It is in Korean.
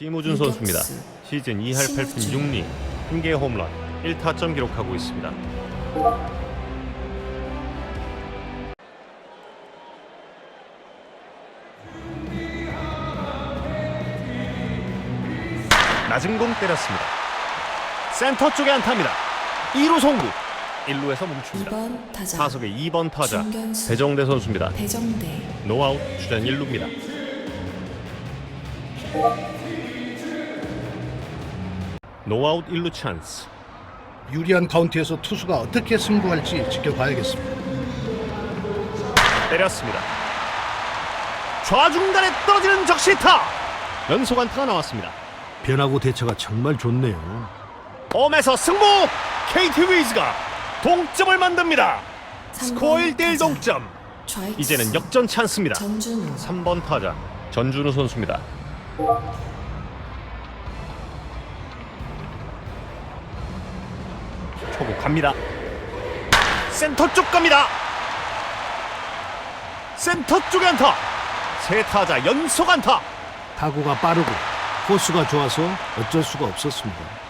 김우준 선수입니다. 시즌 2할 8푼 신우준. 6리, 1개 홈런, 1타점 기록하고 있습니다. 낮은 공 때렸습니다. 센터 쪽에 안타입니다. 2루 송구. 1루에서 멈춥니다. 2번 타자 타석의 2번 타자 중견수. 배정대 선수입니다. 배정대 노아웃 주전 1루입니다. 노아웃 1루 찬스. 유리한 카운트에서 투수가 어떻게 승부할지 지켜봐야겠습니다. 때렸습니다. 좌중간에 떨어지는 적시타. 연속 안타가 나왔습니다. 변화구 대처가 정말 좋네요. 홈에서 승부. KT 위즈가 동점을 만듭니다. 스코어 1대1 동점. 좌익수. 이제는 역전 찬스입니다. 전준우 3번 타자 전준우 선수입니다. 초구 갑니다. 센터 쪽 갑니다. 센터 쪽에 안타. 세 타자 연속 안타. 타구가 빠르고 코스가 좋아서 어쩔 수가 없었습니다.